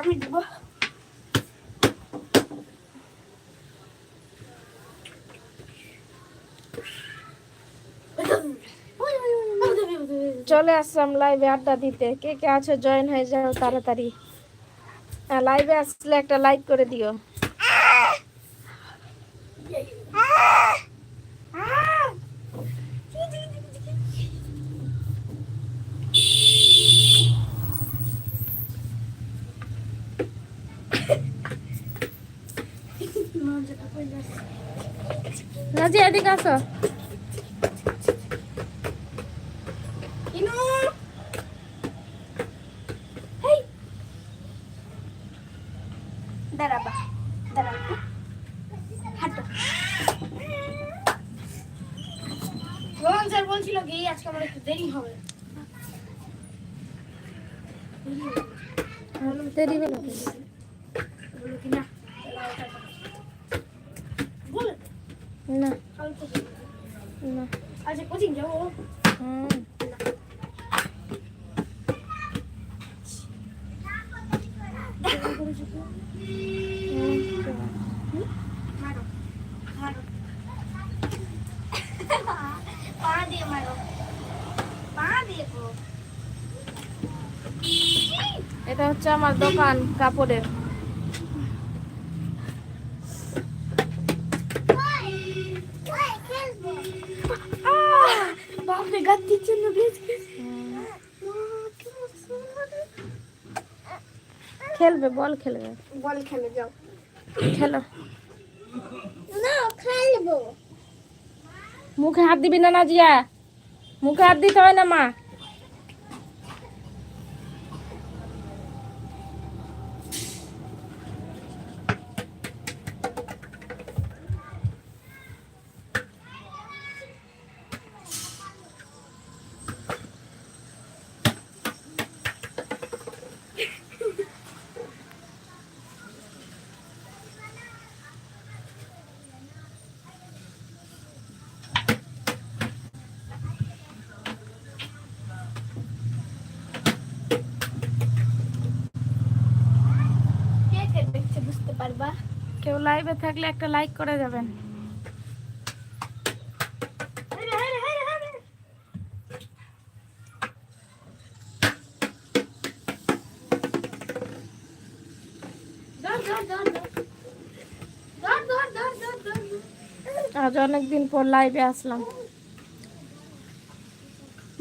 আমি চলে আসলাম লাইভে আড্ডা দিতে। কে কে আছে জয়েন হয়ে যাও তাড়াতাড়ি। হ্যাঁ লাইভে আসলে একটা লাইক করে দিও। নাজি এদিকে আসো দাঁড়াবা দাঁড়াবা হাঁটো। রোহন স্যার বলছিল কি আজকে আমার একটু দেরি হবে। দেরি হলো বলো কি না বলে না কাল তো না আচ্ছা কোচিং যাব হুম মারো মারো পা দিয়ে মারো পা দিয়ে করো এটা হচ্ছে আমার দোকান কাপড়ের। বাপরে গাদ্দির জন্য খেলবে বল খেলবে। বল খেলে যাও। খেলো। না খেলব। মুখে হাত দিবি না নাজিয়া? মুখে হাত দিতে হয় না মা? কেউ লাইভে থাকলে একটা লাইক করে যাবেন। আজ অনেকদিন পর লাইভে আসলাম।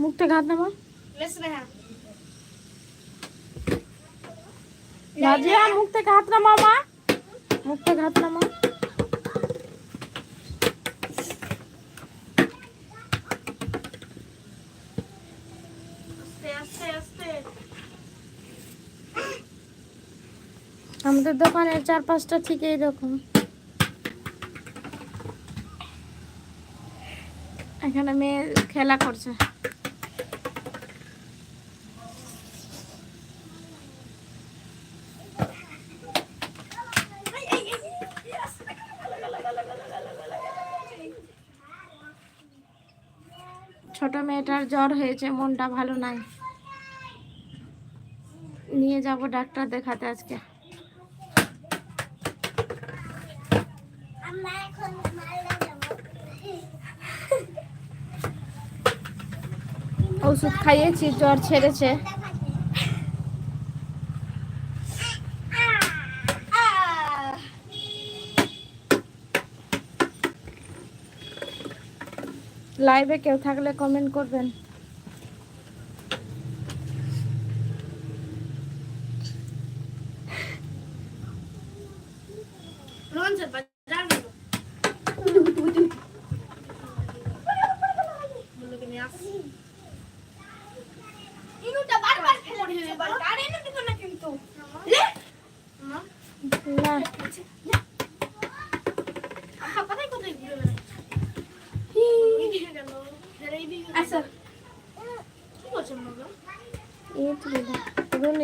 মুখটা ঘাত নেবা নাজিয়া মুখটা ঘাত নামা মা মুখটা ঘাটলাম আমাদের দোকানের চার পাঁচটা ঠিক এইরকম। এখানে মেয়ে খেলা করছে। জ্বর হয়েছে মনটা ভালো নাই। নিয়ে যাব ডাক্তার দেখাতে আজকে। ওষুধ খাইয়েছি জ্বর ছেড়েছে। লাইভে কেউ থাকলে কমেন্ট করবেন।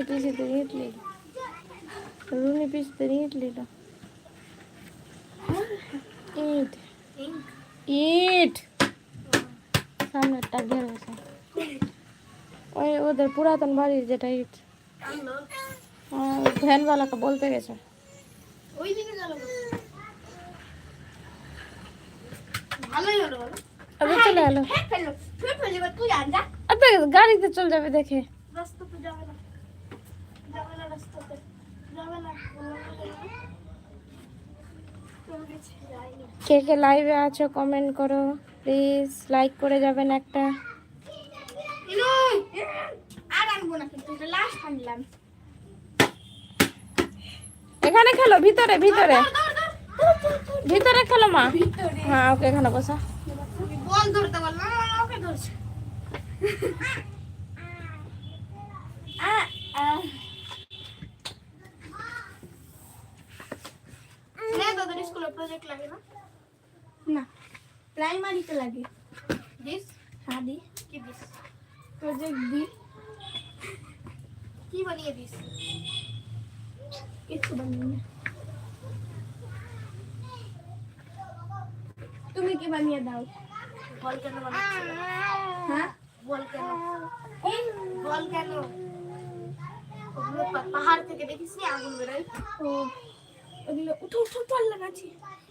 పీస్ ఇద్దరు ఇడ్లీ రూని పీస్ ఇద్దరు ఇడ్లీలో ఈట్ ఈট সামনেরটা ঘের হয়েছে ওই ওদের পুরাতন বাড়ির যেটা ইট ভ্যানওয়ালাকে বলতে গেছে। চলে গেল গাড়িতে চলে যাবে দেখে। কে কে লাইভে আছো কমেন্ট করো প্লিজ লাইক করে যাবেন একটা। এখানে খেলো, ভিতরে ভিতরে। ভিতরে খেলো মা। হ্যাঁ ওকে এখানে বসা। বল ধরতে বললাম ওকে ধরছে। স্কুলে প্রজেক্ট লাগে না না প্রাইমারিতে লাগে দিস হ্যাঁ দি কি দিস প্রজেক্ট দি কি বানিয়ে দিস কিছু বানিয়ে না। তুমি কি বানিয়ে দাও বল কেন বানাচ্ছিস হ্যাঁ বল কেন বল কেন ওগুলো পা- পাহাড় থেকে দেখিস নি আগুন বেরোয় ও ওগুলো উঠো উঠো পারলাম আছি না মাথা ঠিক চলে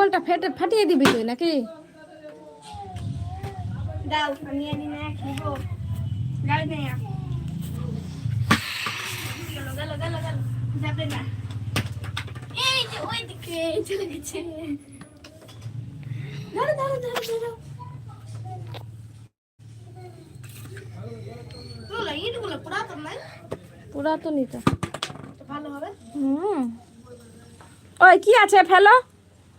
ধরো ধরো তোলা ইটগুলো পুরাতন নাই পুরাতনই তো তো। ভালো হবে। হুম। ওই কি আছে? ফেলো।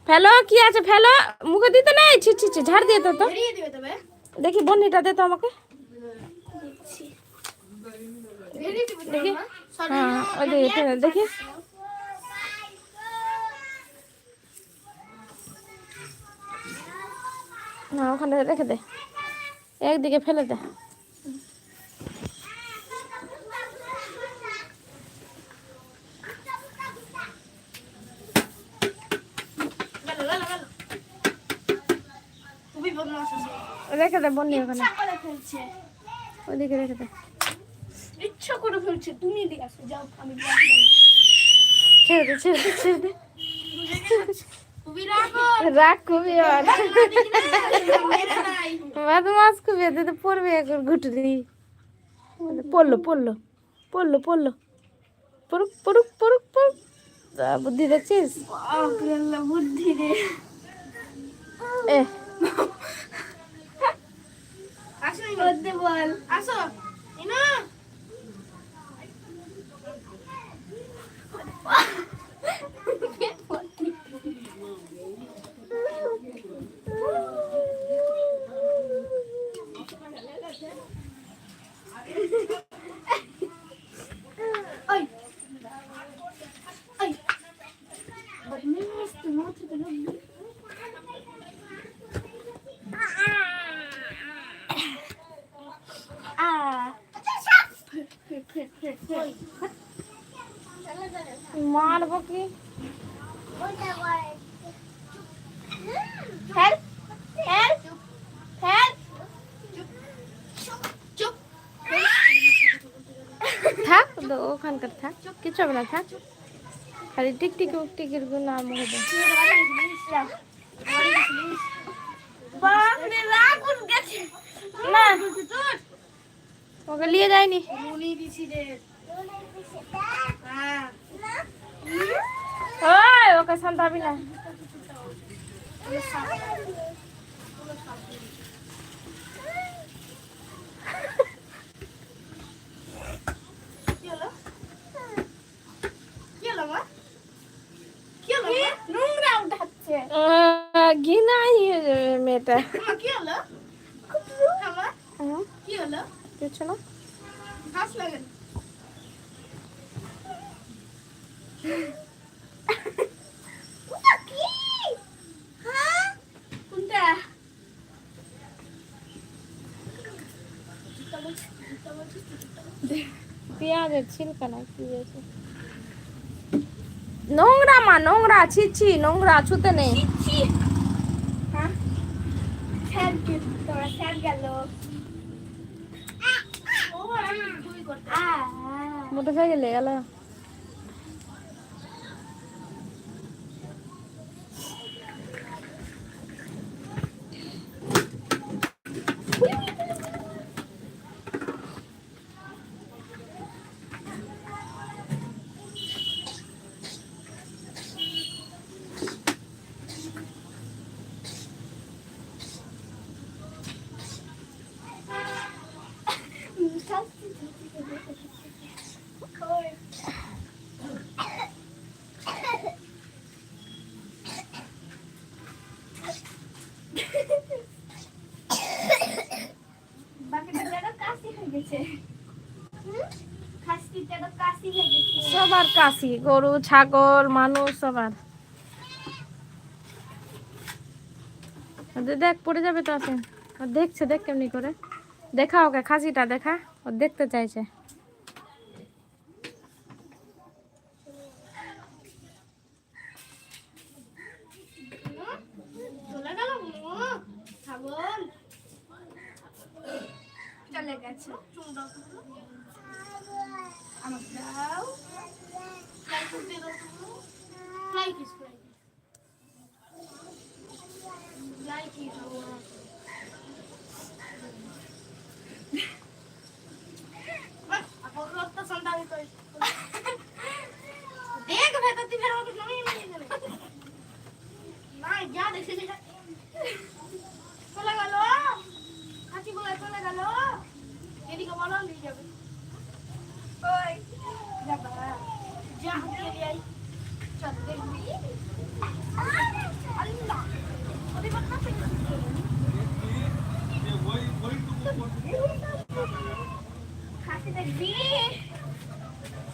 ফেলো, কি আছে ফেলো? মুখে দিতে নেই? ছি ছি ছি, ঝাড় দিয়ে তো। দেখি, বন্নিটা দে তো আমাকে। দেখি। হ্যাঁ দেখি। না, ওখানে রেখে দে। একদিকে ফেলে দে গেল গেল গেল খুবই বদমাস আছে রেখে দে বন্নি ওখানে। ওইদিকে রেখে দে। ইচ্ছা করে ফেলছে তুমি এদিকে আসো যাও আমি ছেড়ে দে ছেড়ে দে ছেড়ে দে। রাগ খুবই আর। মেরে নাই বদমাস খুবই তো পড়বে এখন ঘুটলি পড়ল পড়ল পড়ল পড়ল। পড়ুক পড়ুক পড়ুক পড়ুক। বুদ্ধি দেখছিস? বুদ্ধি রে। এ। আসো করতে বল মারবো কি হেল্প হেল্প হেল্প চুপ থাক তো ওখানকার থাক কিছু হবে না থাক খালি টিকটিক টিকির নাম হবে বাপরে রাগ উঠ গেছে না তোর ওকে নিয়ে যায়নি মুনি দিছি রে ওকে শান্তাবি না। ঘৃণাই মেয়েটা। কি হলো? কি হলো? হ্যাঁ হ্যাঁ। কিছু না। হাস লাগেন পেঁয়াজের ছিলকা না কি হয়েছে নোংরা মা নোংরা ছি ছি নোংরা ছুতে নেই। হ্যাঁ? তোরা স্যার গেল। ও, আমি ভুল করতে- আ, আ। মোটর সাইকেলে গেল 음, শাস্তি কই? বাকিটা যেন কাশি হয়ে গেছে হুম? খাসিটা তো কাশি হয়ে গেছে সবার কাশি গরু, ছাগল, মানুষ, সবার। দেখ, পড়ে যাবে তো আসেন দেখছে, দেখ কেমনি করে। দেখা ওকে, খাসিটা দেখা। ও দেখতে চাইছে চলে গেল ছাগল চলে গেছে চুমড়া আমার দাও ফ্লাই করতে দাও ফ্লাই কিস ফ্লাই ফ্লাই কি দেখ ভেতর থেকে আমাকে নামিয়ে নিয়ে গেলে না যা দেখে দেখে চলে গেল হাঁচি বলে চলে গেল এদিকে বলো নিয়ে যাবে ওই যাবা যা হাঁটিয়ে দিয়ে আই চল দেখবি আল্লাহ ওদের কথা খাসি দেখবি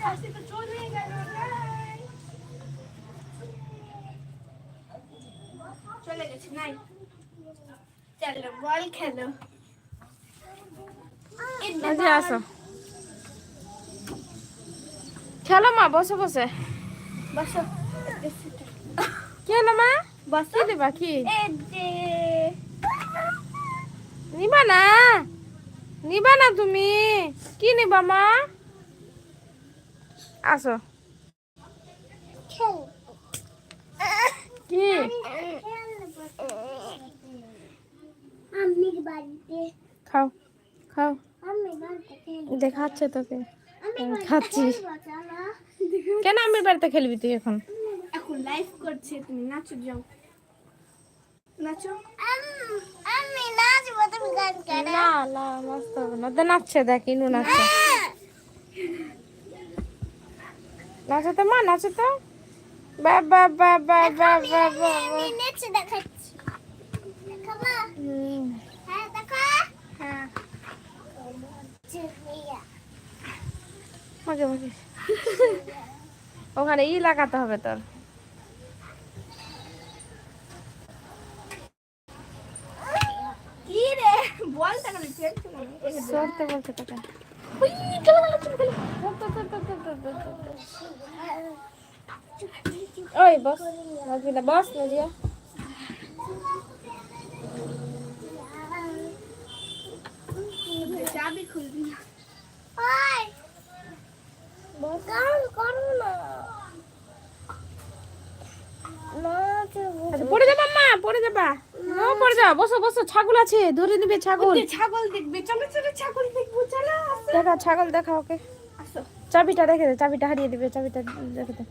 খাসি তো চলে গেল নাই চলে গেছে নাই চলো বল খেলো। যে আসো। খেলো মা বসে বসে। বসো। কি হলো মা? বসো। দেবা কি? নিবা না। নিবা না তুমি। কি নিবা মা? আসো। কি? খাও খাও। দেখাচ্ছে তোকে। হ্যাঁ, খাচ্ছিস। কেন আমের বাড়িতে খেলবি তুই এখন? নাচো তো দেখ ইনু নাচো তো মা নাচো তো। বা বা বা বা বা বা বা ওখানে ই লাগাতে হবে তোর সরতে বলতে টাকা Oi, boss. Mas ainda boss, Nadia? চাবি খুলবি না। আচ্ছা, পড়ে যাবা মা পড়ে যাবা। না পড়ে যাবা বসো বসো ছাগল আছে ধরে নিবে ছাগল। ছাগল দেখবে চলো চলো ছাগল দেখব চলো আসো। দেখা ছাগল দেখা ওকে। আসো। চাবিটা রেখে দে চাবিটা হারিয়ে দিবে চাবিটা রেখে দে।